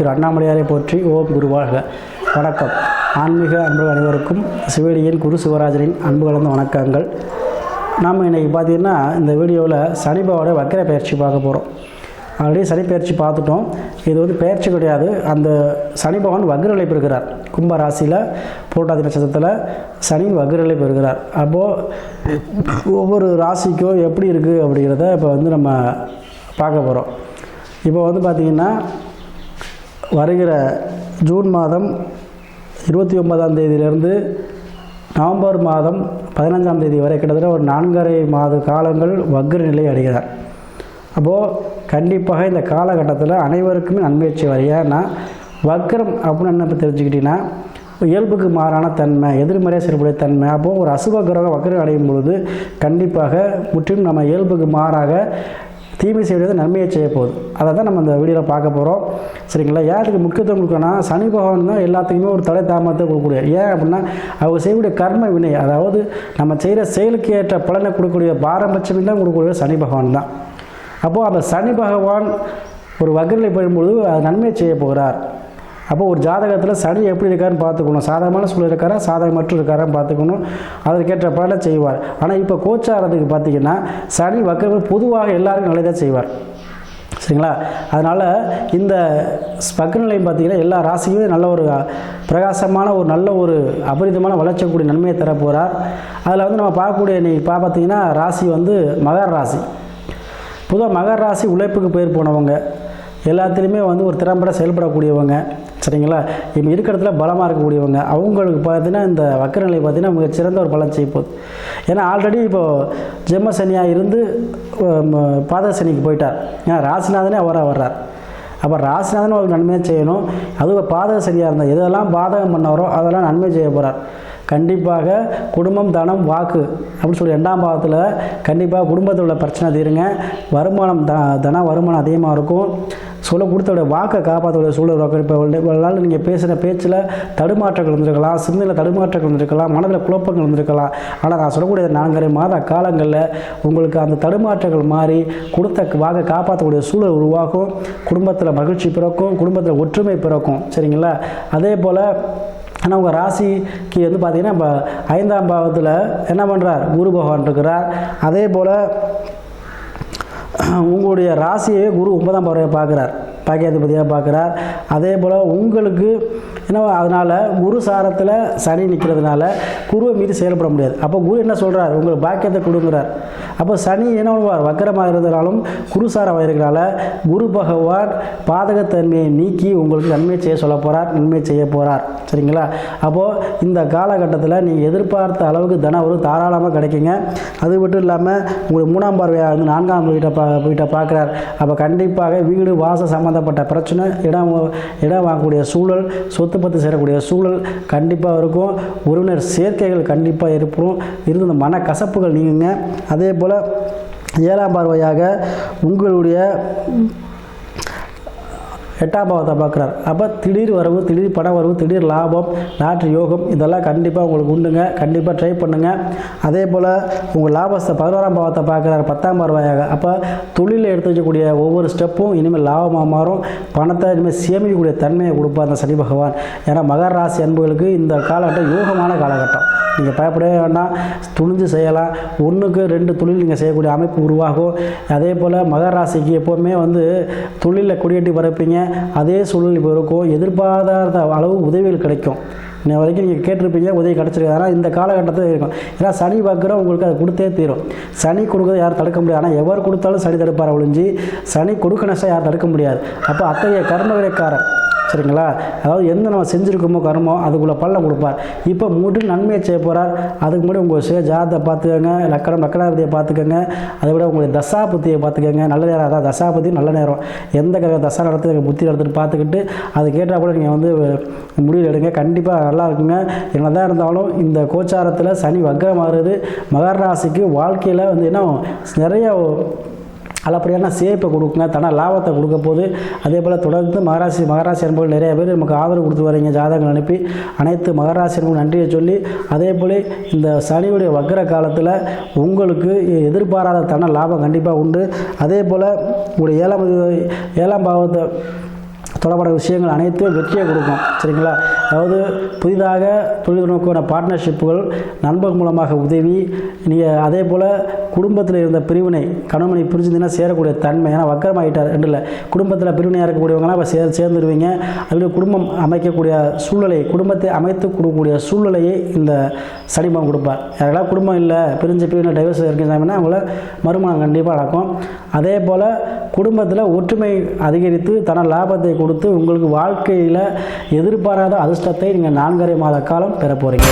திரு அண்ணாமலையாரை போற்றி ஓம் குருவாக. வணக்கம். ஆன்மீக அன்பு அனைவருக்கும் சிவடியின் குரு சிவராஜனின் அன்பு கலந்த வணக்கங்கள். நாம் இன்றைக்கி பார்த்தீங்கன்னா இந்த வீடியோவில் சனிபாவோட வக்கர பயிற்சி பார்க்க போகிறோம் ஆல்ரெடி சனி பயிற்சி பார்த்துட்டோம். இது வந்து பயிற்சி கிடையாது. அந்த சனி பகவான் வக்ரநிலை பெறுகிறார். கும்ப ராசியில் போட்டாதி நட்சத்திரத்தில் சனி வக்ரநிலை பெறுகிறார். அப்போது ஒவ்வொரு ராசிக்கும் எப்படி இருக்குது அப்படிங்கிறத இப்போ வந்து நம்ம பார்க்க போகிறோம் இப்போ வந்து பார்த்திங்கன்னா வருகிற ஜூன் மாதம் இருபத்தி ஒன்பதாம் தேதியிலிருந்து நவம்பர் மாதம் பதினஞ்சாம் தேதி வரை கிட்டத்தட்ட ஒரு நான்கரை மாத காலங்கள் வக்ர நிலை அடைகிறார். அப்போது கண்டிப்பாக இந்த காலகட்டத்தில் அனைவருக்குமே நன்மை செய்வார் ஏன்னா வக்ரம் அப்படின்னு என்ன தெரிஞ்சுக்கிட்டிங்கன்னா இயல்புக்கு மாறான தன்மை எதிர்மறையாக செயல்படைய தன்மை. அப்போது ஒரு அசுப கிரகம் வக்ரம் அடையும் பொழுது கண்டிப்பாக முற்றிலும் நம்ம இயல்புக்கு மாறாக தீமை செய்வது நன்மையை செய்ய போகுது. அதை தான் நம்ம இந்த வீடியோவில் பார்க்க போகிறோம் சரிங்களா? யாருக்கு முக்கியத்துவம் கொடுக்கணும்னா சனி பகவான் தான் எல்லாத்துக்குமே ஒரு தலை தாமத்தை கொடுக்கக்கூடிய. ஏன் அப்படின்னா அவங்க செய்யக்கூடிய கர்ம வினை அதாவது நம்ம செய்கிற செயலுக்கு ஏற்ற பலனை கொடுக்கக்கூடிய பாரபட்சம் தான் கொடுக்கக்கூடிய சனி பகவான் தான். அப்போது அந்த சனி பகவான் ஒரு வகரில் பெறும்பொழுது அது நன்மை செய்ய போகிறார். அப்போ ஒரு ஜாதகத்தில் சனி எப்படி இருக்காருன்னு பார்த்துக்கணும். சாதகமான சூழல் இருக்காரா? சாதகமற்று இருக்காரான்னு பார்த்துக்கணும். அதற்கேற்ற பலனை செய்வார். ஆனால் இப்போ கோச்சாரத்துக்கு பார்த்தீங்கன்னா சனி வக்கரம் பொதுவாக எல்லாருக்கும் நல்லதாக செய்வார். சரிங்களா? அதனால் இந்த ஸ்பக்நிலையும் பார்த்தீங்கன்னா எல்லா ராசியுமே நல்ல ஒரு பிரகாசமான ஒரு நல்ல ஒரு அபரிதமான வளர்ச்சக்கூடிய நன்மையை தரப்போகிறார் அதில் வந்து நம்ம பார்க்கக்கூடிய நீ பா பார்த்தீங்கன்னா ராசி வந்து மகர ராசி. பொதுவாக மகர ராசி உழைப்புக்கு பெயர் போனவங்க. எல்லாத்துலேயுமே வந்து ஒரு திறம்பட செயல்படக்கூடியவங்க. சரிங்களா? இப்போ இருக்கிற இடத்துல பலமாக இருக்கக்கூடியவங்க அவங்களுக்கு பார்த்தீங்கன்னா இந்த வக்கரநிலை பார்த்தீங்கன்னா மிக சிறந்த ஒரு பலன் செய்ய போகுது. ஏன்னா ஆல்ரெடி இப்போது ஜெம்ம சனியாக இருந்து பாத சனிக்கு போயிட்டார். ஏன்னா ராசிநாதனே அவராக வர்றார். அப்போ ராசிநாதன் அவருக்கு நன்மையாக செய்யணும். அதுவும் பாதக சரியாக இருந்தால் எதெல்லாம் பாதகம் பண்ணவரோ அதெல்லாம் நன்மை செய்ய போகிறார் கண்டிப்பாக குடும்பம் தனம் வாக்கு அப்படின்னு சொல்லி ரெண்டாம் பாவத்தில் கண்டிப்பாக குடும்பத்தில் உள்ள பிரச்சனை தீருங்க. வருமானம் த தன வருமானம் அதிகமாக இருக்கும். சொல்ல கொடுத்தோட வாக்கை காப்பாற்றக்கூடிய சூழல் இப்போ நீங்கள் பேசுகிற பேச்சில் தடுமாற்றங்கள் இருந்திருக்கலாம் சிந்தனையில் தடுமாற்றங்கள் இருந்திருக்கலாம் மனதில் குழப்பங்கள் இருந்திருக்கலாம் ஆனால் நான் சொல்லக்கூடிய நான்கரை மாத காலங்களில் உங்களுக்கு அந்த தடுமாற்றங்கள் மாறி கொடுத்த வாக்கை காப்பாற்றக்கூடிய சூழல் உருவாகும். குடும்பத்தில் மகிழ்ச்சி பிறக்கும் குடும்பத்தில் ஒற்றுமை பிறக்கும். சரிங்களா? அதே போல் ஆனால் உங்கள் ராசிக்கு வந்து பார்த்திங்கன்னா இப்போ ஐந்தாம் பாவத்தில் என்ன பண்ணுறார் குரு பகவான் இருக்கிறார். அதே போல் உங்களுடைய ராசியை குரு ஒன்பதாம் பறவை பார்க்குறார். பாக்கியாதிபதியாக பார்க்குறார். அதே போல் உங்களுக்கு என்ன அதனால் குரு சாரத்தில் சனி நிற்கிறதுனால குருவை மீறி செயல்பட முடியாது. அப்போ குரு என்ன சொல்கிறார் உங்களுக்கு பாக்கியத்தை கொடுங்குறார். அப்போ சனி என்ன பண்ணுவார்? வக்கரமாக இருந்தனாலும் குரு சாரம் இருக்கிறனால குரு பகவான் பாதகத்தன்மையை நீக்கி உங்களுக்கு நன்மை செய்ய சொல்ல போகிறார் நன்மை செய்ய போகிறார் சரிங்களா? அப்போது இந்த காலகட்டத்தில் நீங்கள் எதிர்பார்த்த அளவுக்கு தன ஒரு தாராளமாக கிடைக்குங்க. அது மட்டும் இல்லாமல் உங்களுக்கு மூணாம் பார்வையாக வந்து நான்காம் வீட்டை பா வீட்டை பார்க்குறார். அப்போ கண்டிப்பாக வீடு வாச சம்மந்தப்பட்ட பிரச்சனை இடம் இடம் வாங்கக்கூடிய சூழல் சொத்து பத்து சேரக்கூடிய சூழல் கண்டிப்பாக இருக்கும். உறவினர் சேர்க்கைகள் கண்டிப்பாக இருப்போம் இருந்து இந்த மன கசப்புகள் நீங்குங்க. அதே போல் ஏழாம் பார்வையாக உங்களுடைய எட்டாம் பாவத்தை பார்க்குறாரு. அப்போ திடீர் வரவு திடீர் பண வரவு திடீர் லாபம் நாற்று யோகம் இதெல்லாம் கண்டிப்பாக உங்களுக்கு உண்டுங்க. கண்டிப்பாக ட்ரை பண்ணுங்கள் அதே போல் உங்கள் லாபத்தை பதினோராம் பாவத்தை பார்க்குறாரு பத்தாம் பார்வையாக. அப்போ தொழிலில் எடுத்து வைக்கக்கூடிய ஒவ்வொரு ஸ்டெப்பும் இனிமேல் லாபமாக மாறும். பணத்தை இனிமேல் சேமிக்கக்கூடிய தன்மையை கொடுப்பார் அந்த சனி பகவான். ஏன்னா மகர ராசி அன்புகளுக்கு இந்த காலகட்டம் யோகமான காலகட்டம். நீங்கள் பயப்படவே வேண்டாம். துணிஞ்சு செய்யலாம். ஒன்றுக்கு ரெண்டு தொழில் நீங்கள் செய்யக்கூடிய அமைப்பு உருவாகும். அதே போல் மகர ராசிக்கு எப்போவுமே வந்து தொழிலில் கொடியேட்டி பரப்பீங்க அதே சூழல் இப்போ இருக்கும். எதிர்பாராத அளவு உதவிகள் கிடைக்கும். இன்ன வரைக்கும் நீங்கள் கேட்டிருப்பீங்க உதவி கிடச்சிருக்கு. ஆனால் இந்த காலகட்டத்தில் இருக்கும். ஏன்னா சனி பார்க்குறோம் உங்களுக்கு அதை கொடுத்தே தீரும். சனி கொடுக்குறது யாரும் தடுக்க முடியாது. ஆனால் எவர் கொடுத்தாலும் சனி தடுப்பார் ஒழிஞ்சு சனி கொடுக்க நஷ்டம் யாரும் தடுக்க முடியாது. அப்போ அத்தகைய கர்ம சரிங்களா? அதாவது எந்த நம்ம செஞ்சுருக்கோமோ கருமோ அதுக்குள்ளே பலனை கொடுப்பார். இப்போ முற்றிலும் நன்மையை செய்ய போகிறார் அதுக்கு முன்னாடி உங்கள் சுய ஜாதத்தை பார்த்துக்கோங்க. லக்கணம் லக்கணாபதியை பார்த்துக்கோங்க. அதை விட உங்களுடைய தசாபுத்தியை பார்த்துக்கோங்க. நல்ல நேரம் அதான் தசா நல்ல நேரம். எந்த கிரக தசா நடத்து புத்தி நடத்துட்டு பார்த்துக்கிட்டு அது கேட்டால் கூட நீங்கள் வந்து முடிவு எடுங்க. கண்டிப்பாக நல்லா இருக்குங்க. என்ன தான் இருந்தாலும் இந்த கோச்சாரத்தில் சனி வக்கரமாகுது மகர ராசிக்கு வாழ்க்கையில் வந்து என்ன நிறைய நல்லபடியான சேர்ப்பை கொடுக்குங்க. தன லாபத்தை கொடுக்க போது அதே போல் தொடர்ந்து மகராசி மகராசி அன்பர்கள் நிறைய பேர் நமக்கு ஆதரவு கொடுத்து வரீங்க ஜாதகங்கள் அனுப்பி அனைத்து மகராசி அன்பர்கள் நன்றியை சொல்லி அதே போல் இந்த சனியுடைய வக்கர காலத்தில் உங்களுக்கு எதிர்பாராத தன லாபம் கண்டிப்பாக உண்டு. அதே போல் உங்களுடைய ஏழாம் ஏழாம் பாவத்தை தொடர்பான விஷயங்கள் அனைத்தும் வெற்றியை கொடுக்கும். சரிங்களா? அதாவது புதிதாக தொழில் நோக்கான பார்ட்னர்ஷிப்புகள் நண்பர் மூலமாக உதவி நீங்கள் அதே போல் குடும்பத்தில் இருந்த பிரிவினை கணவனை பிரிஞ்சுதுன்னா சேரக்கூடிய தன்மை ஏன்னா வக்கரமாகிட்டார் ரெண்டு இல்லை குடும்பத்தில் பிரிவினையாக இருக்கக்கூடியவங்களாம் இப்போ சே சேர்ந்துருவீங்க. அதில் குடும்பம் அமைக்கக்கூடிய சூழ்நிலை குடும்பத்தை அமைத்து கொடுக்கக்கூடிய சூழ்நிலையை இந்த சனிபம் கொடுப்பார். யாரெல்லாம் குடும்பம் இல்லை பிரிஞ்சு பிரிவினை டைவர்ஸ் இருக்கிறாங்கன்னா அவங்கள மறுமணம் கண்டிப்பாக நடக்கும். அதே போல் குடும்பத்தில் ஒற்றுமை அதிகரித்து தன லாபத்தை கொடுத்து உங்களுக்கு வாழ்க்கையில் எதிர்பாராத அதிர்ஷ்டத்தை நீங்கள் நான்கரை மாத காலம் பெற போகிறீங்க